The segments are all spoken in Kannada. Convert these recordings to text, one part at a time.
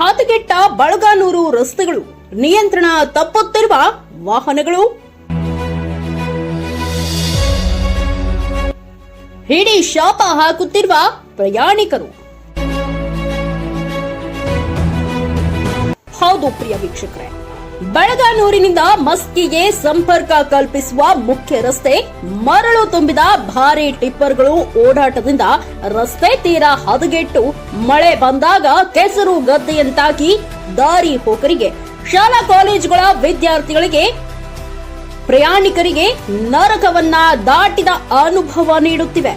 ಹದಗೆಟ್ಟ ಬಳಗಾನೂರು ರಸ್ತೆಗಳು ನಿಯಂತ್ರಣ ತಪ್ಪುತ್ತಿರುವ ವಾಹನಗಳು. ಹಿಡಿ ಶಾಪ ಹಾಕುತ್ತಿರುವ ಪ್ರಯಾಣಿಕರು. ಹೌದು ಪ್ರಿಯ ವೀಕ್ಷಕರೇ ಬೆಳಗಾನೂರಿನಿಂದ ಮಸ್ಕಿಗೆ ಸಂಪರ್ಕ ಕಲ್ಪಿಸುವ ಮುಖ್ಯ ರಸ್ತೆ, ಮರಳು ತುಂಬಿದ ಭಾರಿ ಟಿಪ್ಪರ್ಗಳು ಓಡಾಟದಿಂದ ರಸ್ತೆ ತೀರ ಹದಗೆಟ್ಟು ಮಳೆ ಬಂದಾಗ ಕೆಸರು ಗದ್ದೆಯಂತಾಗಿ ದಾರಿ ಹೋಕರಿಗೆ. ಶಾಲಾ ಕಾಲೇಜುಗಳ ವಿದ್ಯಾರ್ಥಿಗಳಿಗೆ, ಪ್ರಯಾಣಿಕರಿಗೆ ನರಕವನ್ನ ದಾಟಿದ ಅನುಭವ ನೀಡುತ್ತಿವೆ.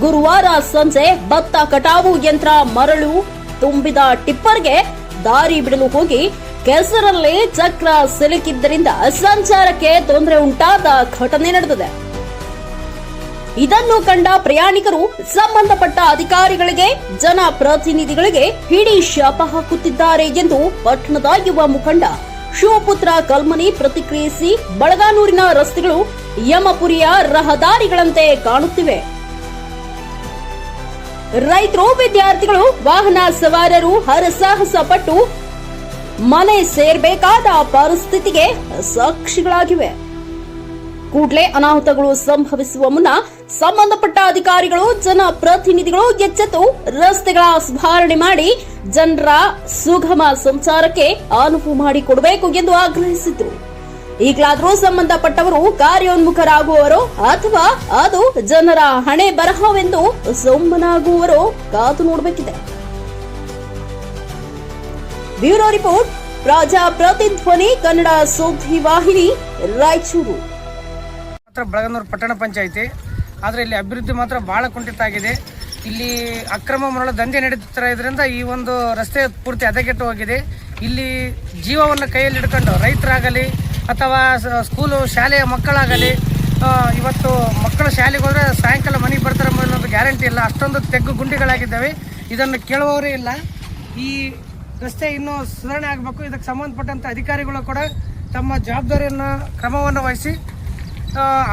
ಗುರುವಾರ ಸಂಜೆ ಭತ್ತ ಕಟಾವು ಯಂತ್ರ ಮರಳು ತುಂಬಿದ ಟಿಪ್ಪರ್ಗೆ ದಾರಿ ಬಿಡಲು ಹೋಗಿ ಕೆಸರಲ್ಲಿ ಚಕ್ರ ಸಿಲುಕಿದ್ದರಿಂದ ಸಂಚಾರಕ್ಕೆ ತೊಂದರೆ ಉಂಟಾದ ಘಟನೆ ನಡೆದಿದೆ. ಇದನ್ನು ಕಂಡ ಪ್ರಯಾಣಿಕರು ಸಂಬಂಧಪಟ್ಟ ಅಧಿಕಾರಿಗಳಿಗೆ, ಜನಪ್ರತಿನಿಧಿಗಳಿಗೆ ಹಿಡಿ ಶಾಪ ಹಾಕುತ್ತಿದ್ದಾರೆ ಎಂದು ಪಟ್ಟಣದ ಯುವ ಮುಖಂಡ ಶಿವಪುತ್ರ ಕಲ್ಮನಿ ಪ್ರತಿಕ್ರಿಯಿಸಿ ಬಳಗಾನೂರಿನ ರಸ್ತೆಗಳು ಯಮಪುರಿಯ ರಹದಾರಿಗಳಂತೆ ಕಾಣುತ್ತಿವೆ. ರೈತರು, ವಿದ್ಯಾರ್ಥಿಗಳು, ವಾಹನ ಸವಾರರು ಹರಸಾಹಸ ಪಟ್ಟು ಮನೆ ಸೇರ್ಬೇಕಾದ ಪರಿಸ್ಥಿತಿಗೆ ಸಾಕ್ಷಿಗಳಾಗಿವೆ. ಕೂಡಲೇ ಅನಾಹುತಗಳು ಸಂಭವಿಸುವ ಮುನ್ನ ಸಂಬಂಧಪಟ್ಟ ಅಧಿಕಾರಿಗಳು, ಜನಪ್ರತಿನಿಧಿಗಳು ಎಚ್ಚೆತ್ತು ರಸ್ತೆಗಳ ಸುಧಾರಣೆ ಮಾಡಿ ಜನರ ಸುಗಮ ಸಂಚಾರಕ್ಕೆ ಅನುವು ಮಾಡಿಕೊಡಬೇಕು ಎಂದು ಆಗ್ರಹಿಸಿದ್ರು. ಈಗಲಾದರೂ ಸಂಬಂಧಪಟ್ಟವರು ಕಾರ್ಯೋನ್ಮುಖರಾಗುವವರು ಅಥವಾ ಅದು ಜನರ ಹಣೆ ಬರಹವೆಂದು ಸೋಮನಾಗುವವರು ಕಾದು ನೋಡಬೇಕಿದೆ. ಬ್ಯೂರೋ ರಿಪೋರ್ಟ್, ರಾಜಾ ಪ್ರತಿಧ್ವನಿ, ಕನ್ನಡ ಸುದ್ದಿ ವಾಹಿನಿ, ರಾಯಚೂರು. ಮಾತ್ರ ಬೆಳಗನೂರು ಪಟ್ಟಣ ಪಂಚಾಯಿತಿ. ಆದರೆ ಇಲ್ಲಿ ಅಭಿವೃದ್ಧಿ ಮಾತ್ರ ಭಾಳ ಕುಂಠಿತ ಆಗಿದೆ ಇಲ್ಲಿ ಅಕ್ರಮ ಮರಳು ದಂಧೆ ನಡೀತಾ ಇದರಿಂದ ಈ ಒಂದು ರಸ್ತೆ ಪೂರ್ತಿ ಹದಗೆಟ್ಟು ಹೋಗಿದೆ. ಇಲ್ಲಿ ಜೀವವನ್ನು ಕೈಯಲ್ಲಿ ಹಿಡ್ಕೊಂಡು ರೈತರಾಗಲಿ ಅಥವಾ ಸ್ಕೂಲು, ಶಾಲೆಯ ಮಕ್ಕಳಾಗಲಿ ಇವತ್ತು ಮಕ್ಕಳು ಶಾಲೆಗೆ ಹೋದರೆ ಸಾಯಂಕಾಲ ಮನೆಗೆ ಬರ್ತಾರೆ ಅನ್ನೋದು ಗ್ಯಾರಂಟಿ ಇಲ್ಲ. ಅಷ್ಟೊಂದು ತೆಗ್ಗು ಗುಂಡಿಗಳಾಗಿದ್ದಾವೆ. ಇದನ್ನು ಕೇಳುವವರೇ ಇಲ್ಲ. ಈ ರಸ್ತೆ ಇನ್ನೂ ಸುಧಾರಣೆ ಆಗಬೇಕು. ಇದಕ್ಕೆ ಸಂಬಂಧಪಟ್ಟಂಥ ಅಧಿಕಾರಿಗಳು ಕೂಡ ತಮ್ಮ ಜವಾಬ್ದಾರಿಯನ್ನು, ಕ್ರಮವನ್ನು ವಹಿಸಿ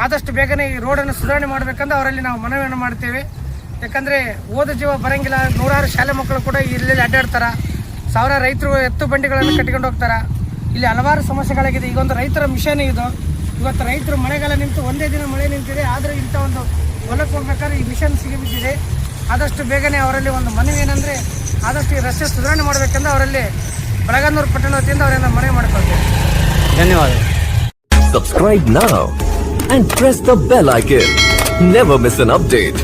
ಆದಷ್ಟು ಬೇಗನೆ ಈ ರೋಡನ್ನು ಸುಧಾರಣೆ ಮಾಡಬೇಕಂತ ಅವರಲ್ಲಿ ನಾವು ಮನವಿಯನ್ನು ಮಾಡ್ತೇವೆ. ಯಾಕಂದರೆ ಓದ ಜೀವ ಬರಂಗಿಲ್ಲ, ನೂರಾರು ಶಾಲೆ ಮಕ್ಕಳು ಕೂಡ ಇಲ್ಲಿ ಅಡ್ಡಾಡ್ತಾರೆ. ಸಾವಿರ ರೈತರು ಎತ್ತು ಬಂಡಿಗಳನ್ನು ಕಟ್ಕೊಂಡು ಹೋಗ್ತಾರೆ. ಇಲ್ಲಿ ಹಲವಾರು ಸಮಸ್ಯೆಗಳಾಗಿದೆ. ಈಗ ಒಂದು ರೈತರ ಮಿಷನ್ ಇದು. ಇವತ್ತು ರೈತರು ಮಳೆಗಾಲ ನಿಂತು ಒಂದೇ ದಿನ ಮಳೆ ನಿಂತಿದೆ. ಆದರೆ ಇಂಥ ಒಂದು ಹೊಲಕ್ಕೆ ಹೋಗ್ಬೇಕಾದ್ರೆ ಈ ಮಿಷನ್ ಸಿಗಿಬಿದ್ದಿದೆ ಆದಷ್ಟು ಬೇಗನೆ ಅವರಲ್ಲಿ ಒಂದು ಮನವಿ ಏನಂದರೆ ಆದಷ್ಟು ಈ ರಸ್ತೆ ಸುಧಾರಣೆ ಮಾಡಬೇಕೆಂದು ಅವರಲ್ಲಿ ಬೆಳಗನ್ನೂರು ಪಟ್ಟಣ ವತಿಯಿಂದ ಅವರಿಂದ ಮನವಿ ಮಾಡಿಕೊಳ್ತೇವೆ ಧನ್ಯವಾದ Subscribe now and press the bell icon. Never miss an update.